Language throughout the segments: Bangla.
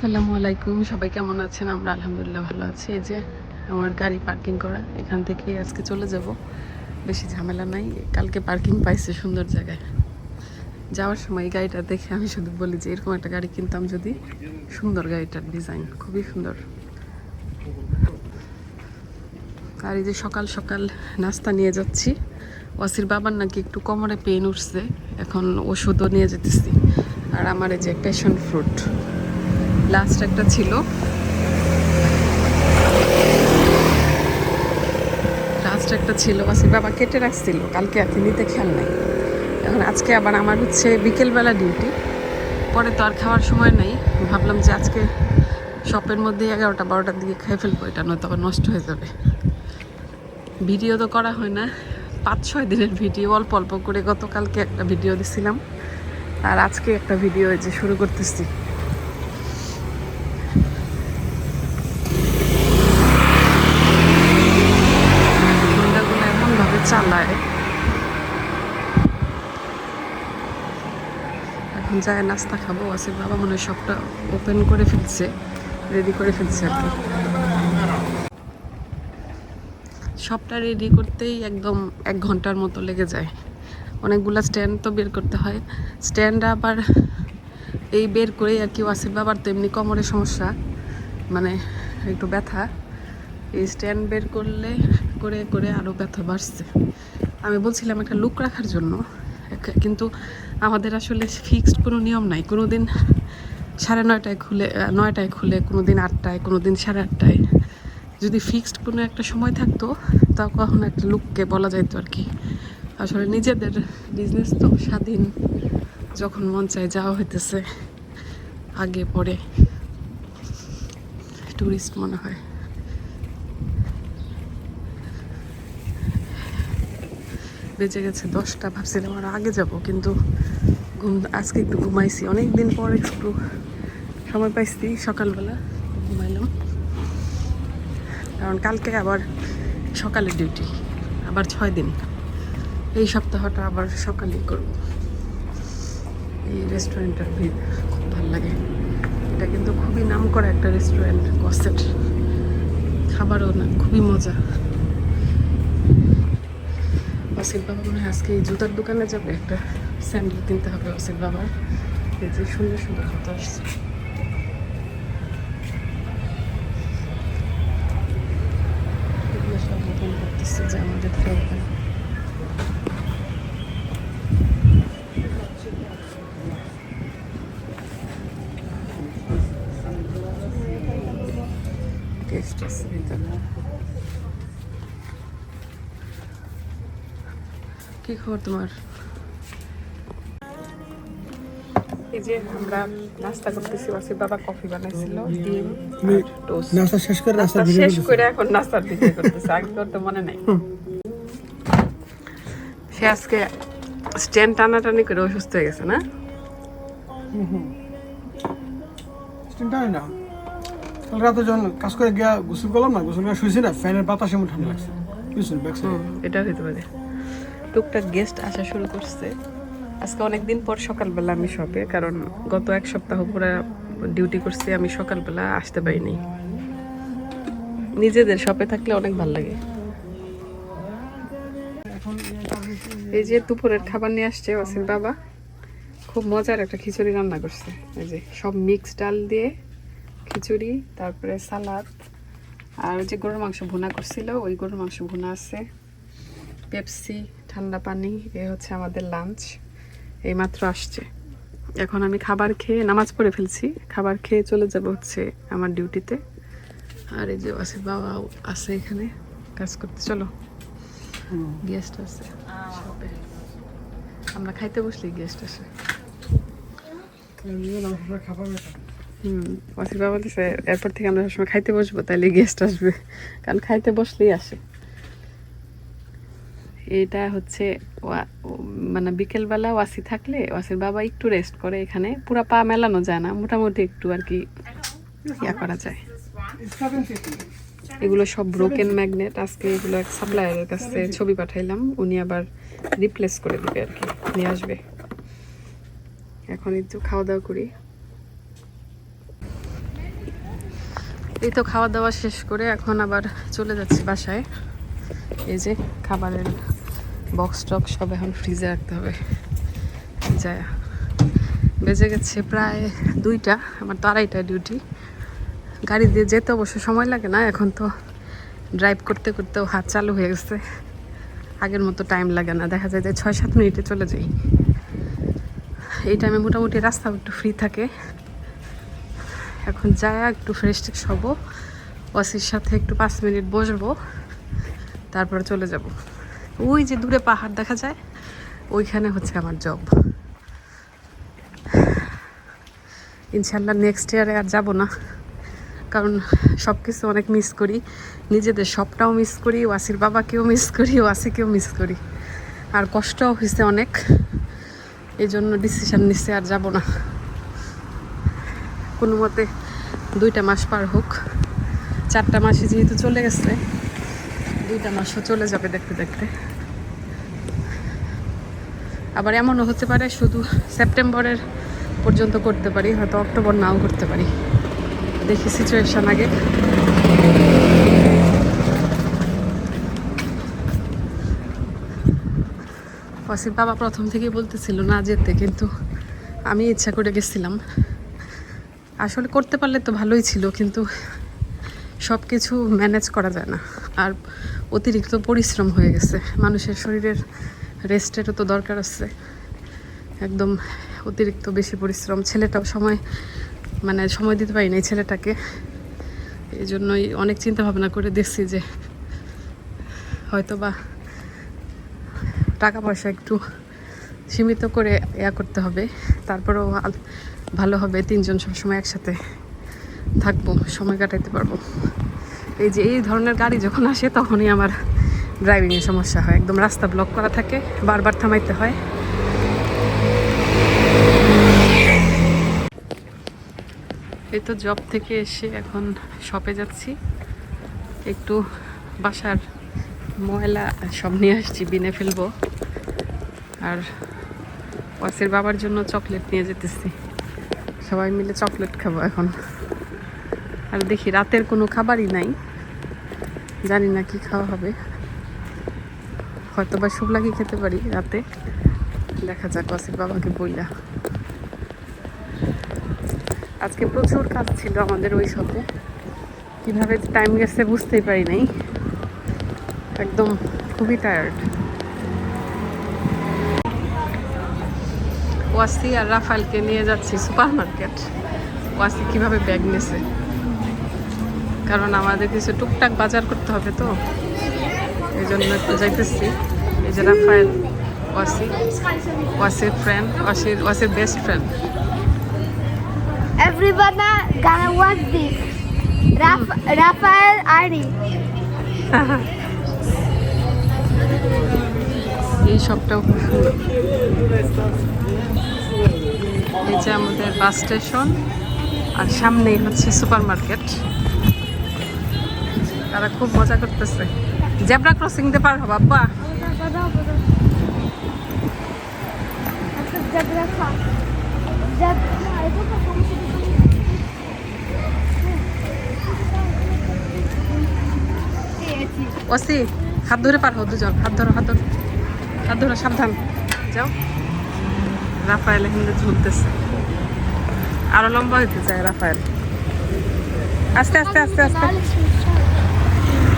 আসসালামু আলাইকুম। সবাই কেমন আছেন? আমরা আলহামদুলিল্লাহ ভালো আছি। এই যে আমার গাড়ি পার্কিং করা, এখান থেকে আজকে চলে যাব। বেশি ঝামেলা নাই। কালকে পার্কিং পাইছে সুন্দর জায়গায়। যাওয়ার সময় এই গাড়িটা দেখে আমি শুধু বলি যে এরকম একটা গাড়ি কিনতাম যদি সুন্দর গাড়িটার ডিজাইন খুবই সুন্দর। আর এই যে সকাল সকাল নাস্তা নিয়ে যাচ্ছি। ওয়াসির বাবার নাকি একটু কোমরে পেন উঠছে। এখন ওষুধও নিয়ে যেতেছি। আর আমার এই যে প্যাশন ফ্রুট লাস্ট একটা ছিল। লাস্ট একটা ছিল ওয়াসির বাবা কেটে রাখছিল। কালকে আর নিতে খেয়াল নাই। এখন আজকে আবার আমার হচ্ছে বিকেলবেলা ডিউটি পরে তো আর খাওয়ার সময় নেই। ভাবলাম যে আজকে শপের মধ্যে এগারোটা, বারোটার দিকে খেয়ে ফেলব এটা, নয়তো আবার নষ্ট হয়ে যাবে। ভিডিও তো করা হয় না। পাঁচ, ছয় দিনের ভিডিও অল্প অল্প করে গতকালকে একটা ভিডিও দিছিলাম। আর আজকে একটা ভিডিও যে শুরু করতেছি। চালায় এখন যায় নাস্তা খাব আসিফ বাবা মনে হয় সবটা ওপেন করে ফেলছে রেডি করে ফেলছে আর কি। সবটা রেডি করতেই একদম এক ঘণ্টার মতো লেগে যায়। অনেকগুলা স্ট্যান্ড তো বের করতে হয়। স্ট্যান্ড আবার এই বের করেই আর কি, ওয়াসিফ বাবার তো এমনি কোমরের সমস্যা মানে একটু ব্যথা। এই স্ট্যান্ড বের করলে, করে করে আরও ব্যথা বাড়ছে। আমি বলছিলাম একটা লুক রাখার জন্য। কিন্তু আমাদের আসলে ফিক্সড কোনো নিয়ম নাই। কোনো দিন সাড়ে নয়টায় খুলে নয়টায় খুলে কোনো দিন আটটায় কোনো দিন সাড়ে আটটায়। যদি ফিক্সড কোনো একটা সময় থাকতো, তা কখনো একটা লুককে বলা যাইতো আর কি। আসলে নিজেদের বিজনেস তো স্বাধীন যখন মন চায় যাওয়া হইতেছে, আগে পরে। টুরিস্ট মনে হয়। বেঁচে গেছে দশটা, ভাবছিলাম আরও আগে যাব, কিন্তু ঘুম, আজকে একটু ঘুমাইছি। অনেক দিন পর একটু সময় পাইছি, সকালবেলা ঘুমাইলাম। কারণ কালকে আবার সকালে ডিউটি আবার ছয় দিন। এই সপ্তাহটা আবার সকালেই করব। এই রেস্টুরেন্টটার ভিড় খুব ভালো লাগে। এটা কিন্তু খুবই নাম করা একটা রেস্টুরেন্ট কসেট খাবারও না, খুবই মজা। অসিল বাবা মনে আজকে এই জুতার দোকানে যাবে। একটা স্যান্ডেল কিনতে হবে অসিল বাবার এই যে সুন্দর সুন্দর জুতো আসছে। যে আমাদের টেস্ট আছে কি খবর তোমার? এই যে আমরা নাস্তা করতেছি ওয়াসির বাবা কফি বানাইছিল ডিম আর টোস্ট। নাস্তা শেষ করে নাস্তা শেষ করে এখন নাস্তার দিকে করতেছে আগে করতে মনে নাই। সে আজকে স্ট্যান্ড টানাটানি করে অসুস্থ হয়ে গেছে না? না। কাল রাতে যখন কাজ করে গিয়া গোসল করলাম না গোসল করে শুয়েছি না ফ্যানের বাতাসে ঠান্ডা লাগছে। কিছু এটা হইতে পারে। টুকটাক গেস্ট আসা শুরু করছে। আজকে অনেক দিন পর সকালবেলা আমি শপে কারণ গত এক সপ্তাহ পুরো ডিউটি করছি, আমি সকালবেলা আসতে পারিনি। নিজেদের শপে থাকলে অনেক ভালো লাগে। এই যে দুপুরের খাবার নিয়ে আসছে ওয়াসিম বাবা। খুব মজার একটা খিচুড়ি রান্না করছে। এই যে সব মিক্স ডাল দিয়ে খিচুড়ি, তারপরে সালাদ, আর যে গরুর মাংস ভুনা করছিল, ওই গরুর মাংস ভুনা আছে। পেপসি ঠান্ডা পানি এ হচ্ছে আমাদের লাঞ্চ এইমাত্র আসছে। এখন আমি খাবার খেয়ে নামাজ পড়ে ফেলছি। খাবার খেয়ে চলে যাব হচ্ছে আমার ডিউটিতে আর এই যে আছে বাবাও আছে এখানে কাজ করতে চলো। গেস্ট আছে আমরা খাইতে বসলি গেস্ট আসে। খাবার হুম ওয়াসির বাবা দিছে এরপর থেকে আমরা সবসময় খাইতে বসবো তাহলে গেস্ট আসবে। কারণ খাইতে বসলেই আসে। এটা হচ্ছে মানে বিকেলবেলা ওয়াসি থাকলে ওয়াসির বাবা একটু রেস্ট করে এখানে। পুরা পা মেলানো যায় না, মোটামুটি একটু আর কি ইয়া করা যায়। এগুলো সব ব্রোকেন ম্যাগনেট আজকে এগুলো এক সাপ্লায়ারের কাছে ছবি পাঠাইলাম, উনি আবার রিপ্লেস করে দিবে আর কি, নিয়ে আসবে। এখন একটু খাওয়া দাওয়া করি। এই তো খাওয়া দাওয়া শেষ করে এখন আবার চলে যাচ্ছি বাসায়। এই যে খাবারের বক্স টক সব এখন ফ্রিজে রাখতে হবে। যায় বেজে গেছে প্রায় দুইটা, আমার তো আড়াইটা ডিউটি গাড়ি দিয়ে যেতে অবশ্য সময় লাগে না, এখন তো ড্রাইভ করতে করতেও হাত চালু হয়ে গেছে। আগের মতো টাইম লাগে না, দেখা যায় যে ছয় সাত মিনিটে চলে যাই। এই টাইমে মোটামুটি রাস্তা একটু ফ্রি থাকে। এখন যায় একটু ফ্রেশ ট্রেশ হব ওয়াসির সাথে একটু পাঁচ মিনিট বসবো, তারপরে চলে যাব। ওই যে দূরে পাহাড় দেখা যায়, ওইখানে হচ্ছে আমার জব ইনশাল্লাহ নেক্সট ইয়ারে আর যাব না, কারণ সব কিছু অনেক মিস করি। নিজেদের সবটাও মিস করি, ওয়াসির বাবাকেও মিস করি, ওয়াসিকেও মিস করি। আর কষ্টও হয়েছে অনেক এই জন্য ডিসিশন নিচ্ছে আর যাব না। কোনো মতে দুইটা মাস পার হোক, চারটা মাসে যেহেতু চলে গেছে, দুইটা মাসও চলে যাবে দেখতে দেখতে। আবার এমনও হতে পারে, শুধু সেপ্টেম্বরের পর্যন্ত করতে পারি, হয়তো অক্টোবর নাও করতে পারি। দেখি সিচুয়েশান আগে। ওয়াসির বাবা প্রথম থেকেই বলতেছিল না যেতে, কিন্তু আমি ইচ্ছা করে গেছিলাম। আসলে করতে পারলে তো ভালোই ছিল, কিন্তু সব কিছু ম্যানেজ করা যায় না। আর অতিরিক্ত পরিশ্রম হয়ে গেছে। মানুষের শরীরের রেস্টেরও তো দরকার আছে। একদম অতিরিক্ত বেশি পরিশ্রম। ছেলেটাও সময় মানে সময় দিতে পারি না এই ছেলেটাকে। এই জন্যই অনেক চিন্তা ভাবনা করে দেখছি যে হয়তো বা টাকা পয়সা একটু সীমিত করে ইয়া করতে হবে। তারপরেও ভালো হবে। তিনজন সবসময় একসাথে থাকব, সময় কাটাইতে পারব। এই যে এই ধরনের গাড়ি যখন আসে তখনই আমার ড্রাইভিংয়ের সমস্যা হয়। একদম রাস্তা ব্লক করা থাকে, বারবার থামাইতে হয়। এই তো জব থেকে এসে এখন শপে যাচ্ছি। একটু বাসার ময়লা সব নিয়ে আসছি, বিনে ফেলব। আর ওয়াসির বাবার জন্য চকলেট নিয়ে যেতেছি। সবাই মিলে চকলেট খাব এখন। আর দেখি, রাতের কোনো খাবারই নাই। জানি না কি খাওয়া হবে। হয়তো বা শুকলাকি খেতে পারি রাতে। দেখা যাক ওয়াসির বাবাকে বইলা। আজকে প্রচুর কাজ ছিল আমাদের ওই শপে। কীভাবে টাইম গেছে বুঝতেই পারি নাই। একদম খুবই টায়ার্ড ওয়াসি আর রাফালকে নিয়ে যাচ্ছি সুপার মার্কেট ওয়াসি কীভাবে ব্যাগ নেছে? কারণ আমাদের কিছু টুকটাক বাজার করতে হবে তো। এই জন্য একটু যাইতেছি। এই যে রাফায়েল ওয়াসি ওয়াসির ফ্রেন্ড ওয়াসির ওয়াসির best friend Everybody gonna watch this. Raf- Rafael Ari. এই সবটাও খুব সুন্দর। এই যে আমাদের বাস স্টেশন আর সামনেই হচ্ছে সুপার মার্কেট তারা খুব মজা করতেছে। জেব্রা ক্রসিং দিয়ে পার হব আব্বা ওসি, হাত ধরে পার হো দুজন, হাত ধরো হাত ধরো। হাত ধরো, সাবধান। যাও। রাফায়েল হিন্দু ঝুলতেছে। আরও লম্বা হইতে চায় রাফায়েল। আস্তে আস্তে আস্তে আস্তে।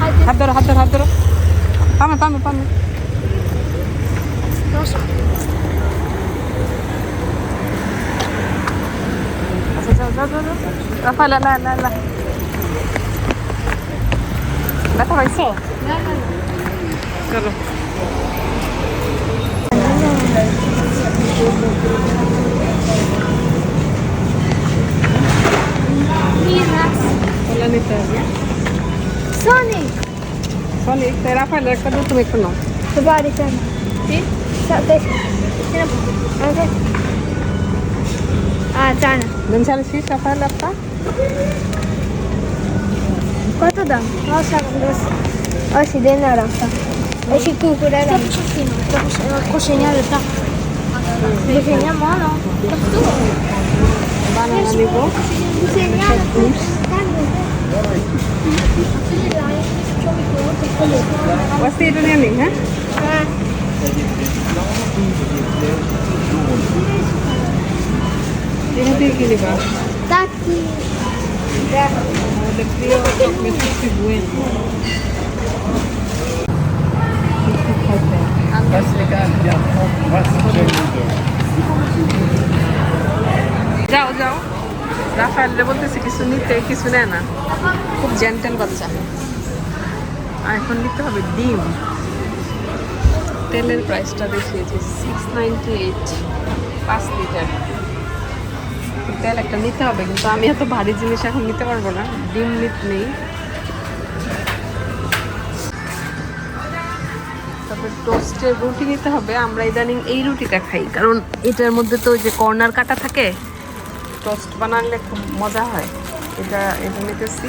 হাত ধরো হাত ধরো হাত ধরো পামে পামে পামে আচ্ছা যাও যাও যাও যাও। রাফায়েল আলা সনিক তাই রাফায়েলের একটা দুধ তুমি একটু নাও Sabari sana. Sabi. Sino? Okay. Ah, sana. দিন চালে শেষ রাফায়েল একটা Quanto dá? Nossa, grosso. Olha esse dentro da rafa. Esse cuco da rafa. Cozinhado, tá? Cozinha mano. বানানা নিব Cozinhado. ওয়াসি এটা নিয়ে নিই হ্যাঁ হ্যাঁ এটা দিয়ে কি নিবা তাকি আমাদের প্রিয় মেসি বুয়েন যাও যাও রাফায়েলরে বলতেছে কিছু নিতে কিছু নেয় না খুব জেন্টেল বাচ্চা আর এখন নিতে হবে, ডিম। তেলের প্রাইসটা দেখিয়েছি সিক্স নাইনটি এইট পাঁচ লিটার তেল একটা নিতে হবে, কিন্তু আমি এত ভারী জিনিস এখন নিতে পারব না, ডিম নিত নেই। তারপর টোস্টের রুটি নিতে হবে, আমরা ইদানিং এই রুটিটা খাই, কারণ এটার মধ্যে তো ওই যে কর্নার কাটা থাকে টোস্ট বানালে খুব মজা হয়। এটা এটা নিতেছি।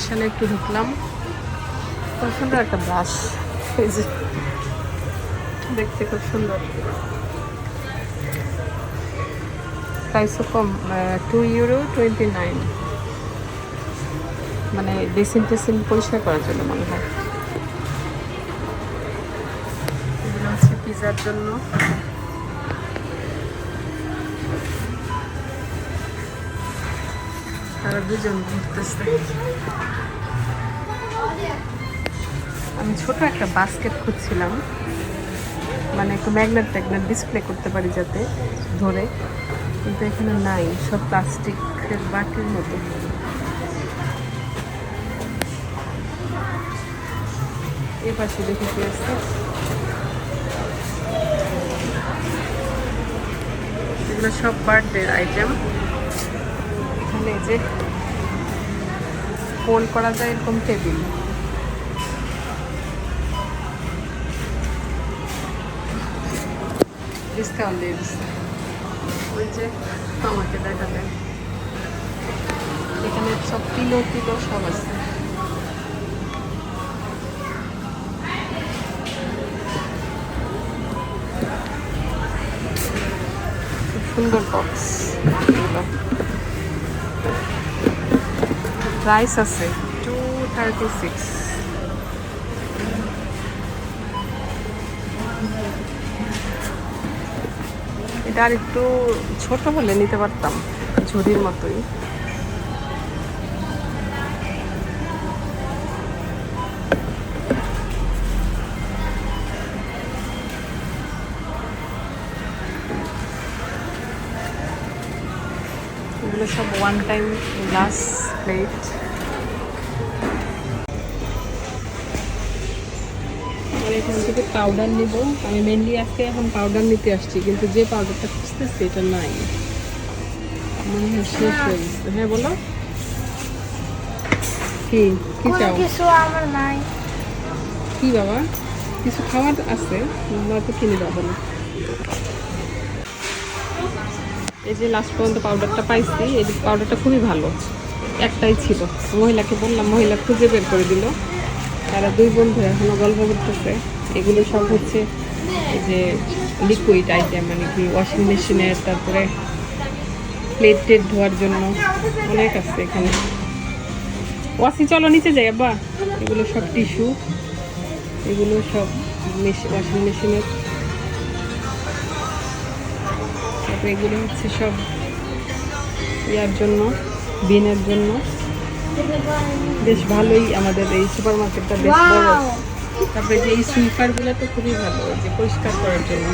সেকশনে একটু ঢুকলাম। খুব সুন্দর একটা ব্রাশ দেখতে খুব সুন্দর। প্রাইসও কম টু ইউরো টোয়েন্টি নাইন মানে বেসিন টেসিন পরিষ্কার করার জন্য মনে হয়। পিজার জন্য। তারা দুজন ঘুরতেছে। আমি ছোট একটা বাস্কেট খুঁজছিলাম। মানে একটু ম্যাগনেট ট্যাগনেট ডিসপ্লে করতে পারি যাতে, ধরে। কিন্তু এখানে নাই, সব প্লাস্টিকের বাটির মতো। এই পাশে দেখে কি আছে। এগুলো সব বার্থডে আইটেম এই যে ফোল্ড করা যায় এরকম টেবিল ওই যে আমাকে এখানে সব কিলো কিলো সব আছে। সুন্দর বক্স প্রাইস আছে টু থার্টি সিক্স এটা আর একটু ছোট হলে নিতে পারতাম, ঝুড়ির মতোই। এগুলো সব ওয়ান টাইম গ্লাস আর এখান থেকে পাউডার নিব। আমি মেনলি আজকে এখন পাউডার নিতে আসছি কিন্তু যে পাউডারটা খুঁজতেছি এটা নাই। মনে হয় শেষ হয়ে গেছে। হ্যাঁ বলো। কি? কি চাও? কিছু আমার নাই। কি বাবা? কিছু খাবার আছে? নয়তো কিনে দেবো না। এই যে লাস্ট পর্যন্ত পাউডারটা পাইছি এই পাউডারটা খুবই ভালো। একটাই ছিল। মহিলাকে বললাম, মহিলা খুঁজে বের করে দিল। তারা দুই বন্ধু এখনও গল্প করতেছে। এগুলো সব হচ্ছে যে লিকুইড আইটেম মানে কি ওয়াশিং মেশিনের তারপরে প্লেট টেট ধোয়ার জন্য অনেক আছে এখানে। ওয়াশি চলো নিচে যাই, আব্বা। এগুলো সব টিস্যু এগুলো সব ওয়াশিং মেশিনের তারপরে এগুলো হচ্ছে সব ইয়ার জন্য। বিনের জন্য। বেশ ভালোই আমাদের এই সুপার মার্কেটটা বেশ বড়। তারপরে যে এই সুইপারগুলো তো খুবই ভালো যে পরিষ্কার করার জন্য।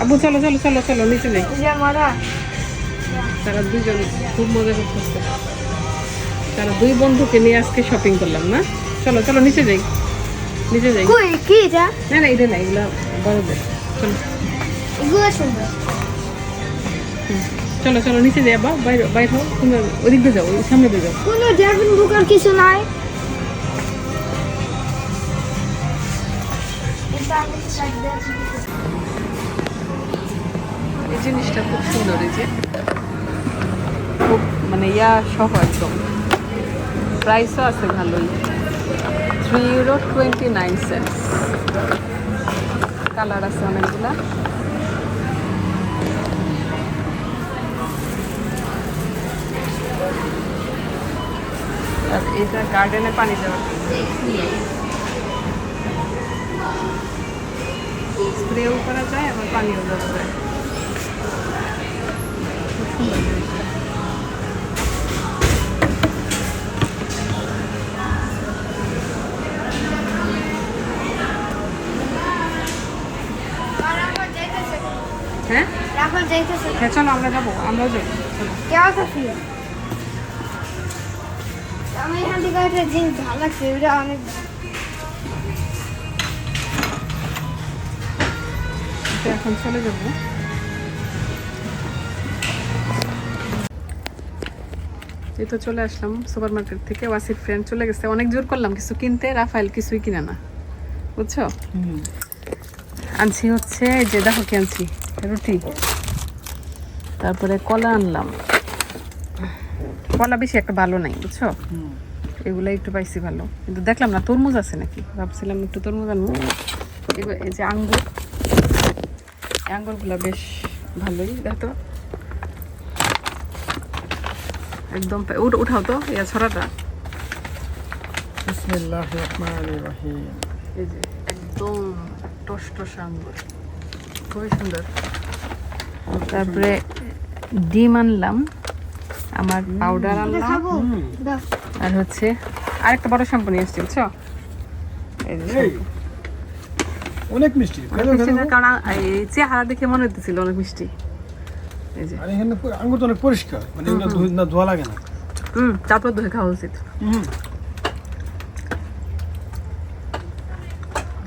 আবু চলো চলো চলো চলো নিচে নেই। তারা দুজন খুব মজা করতেছে। তারা দুই বন্ধুকে নিয়ে আজকে শপিং করলাম না? চলো চলো নিচে যাই। নিচে যাই। Kui, kita. না না এটা না এগুলো বড়দের। চলো। Gua sudah. চলো চলো নিচে যাই বা বাইরে বাইরে হও তুমি ওদিক দিয়ে যাও ওই সামনে দিয়ে যাও। কোনো ড্রাগন বুকার কিছু নাই। এই জিনিসটা খুব সুন্দর এই যে খুব মানে ইয়া সহ একদম। প্রাইসও আছে ভালোই। Three euro twenty nine cents colour আছে অনেকগুলা। এটা গার্ডেনে পানি দেওয়া। স্প্রেও করা যায় আবার পানিও দেওয়া যায়। খুব সুন্দর জিনিসটা হ্যাঁ হ্যাঁ চলো আমরা যাব আমরাও যাব চলো। কেমন আছে আমি এখান থেকে একটা জিনিস ভালো লাগছে ওটা অনেক এখন চলে যাব। এই তো চলে আসলাম সুপার মার্কেট থেকে ওয়াসির ফ্রেন্ড চলে গেছে। অনেক জোর করলাম কিছু কিনতে রাফাইল কিছুই কিনে না। বুঝছ? আনছি হচ্ছে যে দেখো কি আনছি রুটি। তারপরে কলা আনলাম। কলা বেশি একটা ভালো নাই বুঝছ? এগুলো একটু পাইছি ভালো। কিন্তু দেখলাম না তরমুজ আছে নাকি? ভাবছিলাম একটু তরমুজ আনব। এই যে আঙ্গুর। আঙ্গুরগুলো বেশ ভালোই দেখো একদম উঠ- উঠাও তো ইয়া ছড়াটা। এই যে একদম টস টস আঙ্গুর। খুবই সুন্দর। তারপরে ডিম আনলাম। আমার পাউডার আনলাম। আর হচ্ছে আরেকটা বড় শ্যাম্পু নিয়ে এসেছি বুঝছ। অনেক মিষ্টি। অনেক মিষ্টি কারণ এই চেহারা দেখে মনে হতেছিল অনেক মিষ্টি। এই যে। আর এখানে আঙ্গুর তো অনেক পরিষ্কার মানে না ধোয়া লাগে না। হুম তারপর ধুয়ে খাওয়া উচিত। হুম।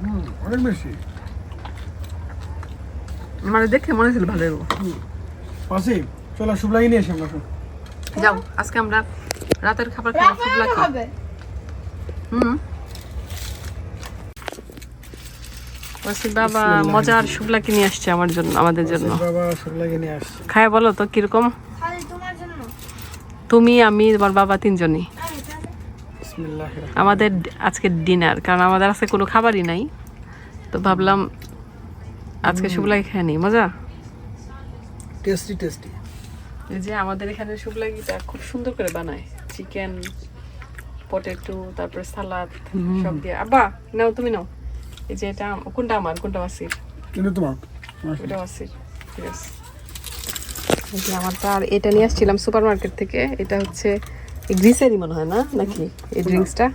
হুম, অনেক মিষ্টি। মানে দেখে মনে হচ্ছিল ভালো লাগবো পাশে চলো শুভলাগি নিয়ে আসি আমরা। যাও আজকে আমরা রাতের খাবার খাব শুকলা খাব। হবে হুম। ওসি বাবা মজার শুকলা কিনে আসছে আমার জন্য আমাদের জন্য। বাবা আসছি। খায় বলো তো কীরকম? খালি তোমার জন্য। তুমি আমি তোমার বাবা তিনজনই। আমাদের আজকে ডিনার কারণ আমাদের আজকে কোনো খাবারই নাই। তো ভাবলাম আজকে শুকলাই খেয়ে নিই মজা? Tasty tasty. এই যে আমাদের এখানে শুকলাগিটা খুব সুন্দর করে বানায়। চিকেন পটেটো তারপরে সালাদ সব দিয়ে। আব্বা নাও তুমি নাও। এই যে এটা কোনটা আমার কোনটা ওয়াসির কিন্তু তোমার। ওটা ওয়াসির ঠিক আছে এই যে আমারটা আর এটা নিয়ে আসছিলাম সুপার মার্কেট থেকে। এটা হচ্ছে গ্রিসেরই মনে হয় না নাকি? এই ড্রিঙ্কসটা?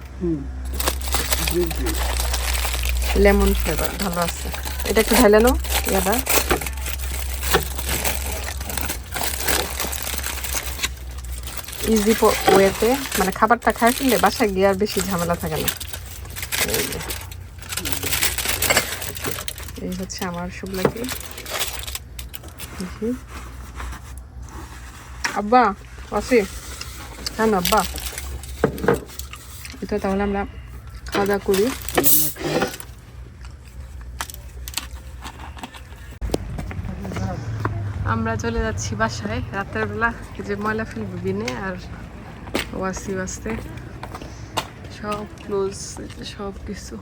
লেমন ফ্লেভার ভালো আছে। এটা একটু ঢালে নাও ইয়াটা ইজি ওয়েতে মানে খাবারটা খাই ফেললে বাসায় গিয়ে আর বেশি ঝামেলা থাকে না। এই হচ্ছে আমার শুকলাকি দেখি। আব্বা আসি হ্যাঁ আব্বা। এটা তাহলে আমরা খাওয়া দাওয়া করি। আমরা চলে যাচ্ছি বাসায়। রাতের বেলা যে ময়লা ফেলব বিনে আর ওয়াসি ওয়াসতে সব ক্লোজ সব কিছু